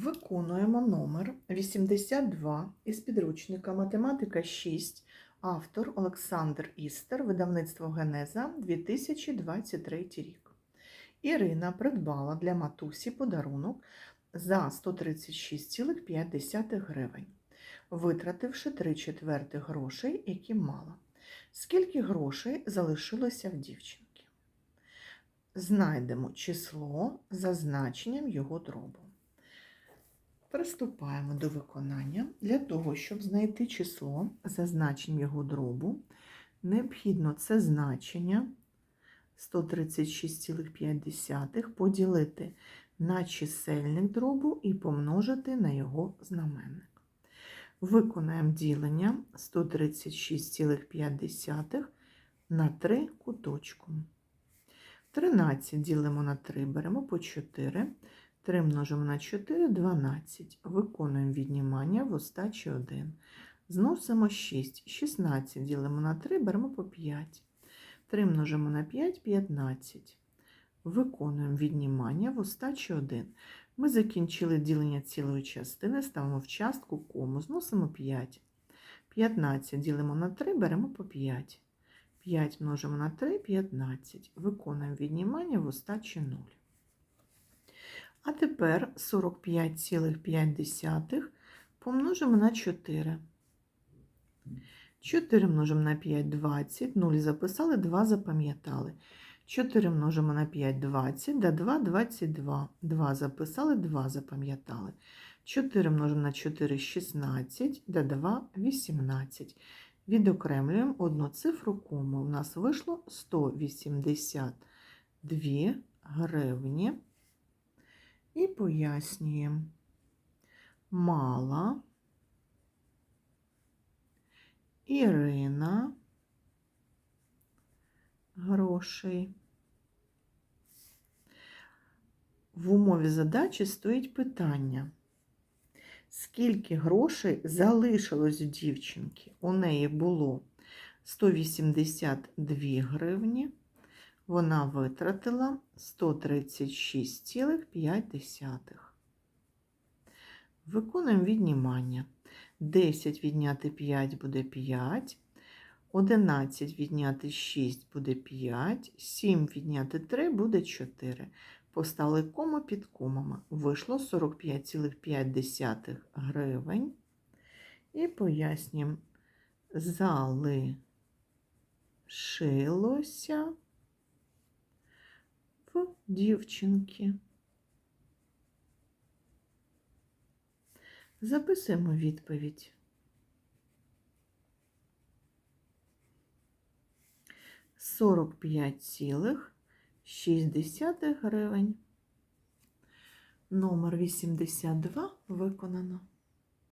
Виконуємо номер 82 із підручника Математика 6, автор Олександр Істер, видавництво Генеза 2023 рік. Ірина придбала для матусі подарунок за 136,5 гривень, витративши 3 четверти грошей, які мала. Скільки грошей залишилося в дівчинки? Знайдемо число за значенням його дробу. Приступаємо до виконання. Для того, щоб знайти число за значенням його дробу, необхідно це значення 136,5 поділити на чисельник дробу і помножити на його знаменник. Виконаємо ділення 136,5 на 3 куточком. 13 ділимо на 3, беремо по 4. 3 множимо на 4 12. Виконуємо віднімання в остачі 1. Зносимо 6. 16 ділимо на 3, беремо по 5. 3 множимо на 5 15. Виконуємо віднімання в остачі 1. Ми закінчили ділення цілої частини, ставимо в частку кому, зносимо 5. 15 ділимо на 3, беремо по 5. 5 множимо на 3 15. Виконуємо віднімання в остачі 0. А тепер 45,5 помножимо на 4. 4 множимо на 5 20, 0 записали, 2 запам'ятали. 4 множимо на 5 20, да 2 22. 2 записали, 2 запам'ятали. 4 множимо на 4 16, да 2 18. Відокремлюємо одну цифру кому. У нас вийшло 182 гривні. І пояснюємо. Мала Ірина грошей. В умові задачі стоїть питання. Скільки грошей залишилось у дівчинки? У неї було 182 гривні вона витратила 136,5. Виконуємо віднімання. 10 відняти 5 буде 5, 11 відняти 6 буде 5, 7 відняти 3 буде 4. Поставили кому під комами. Вийшло 45,5 гривень. І пояснюємо, залишилося в дівчинки. Записуємо відповідь. Сорок п'ять цілих шістдесятих гривень. Номер 82 виконано.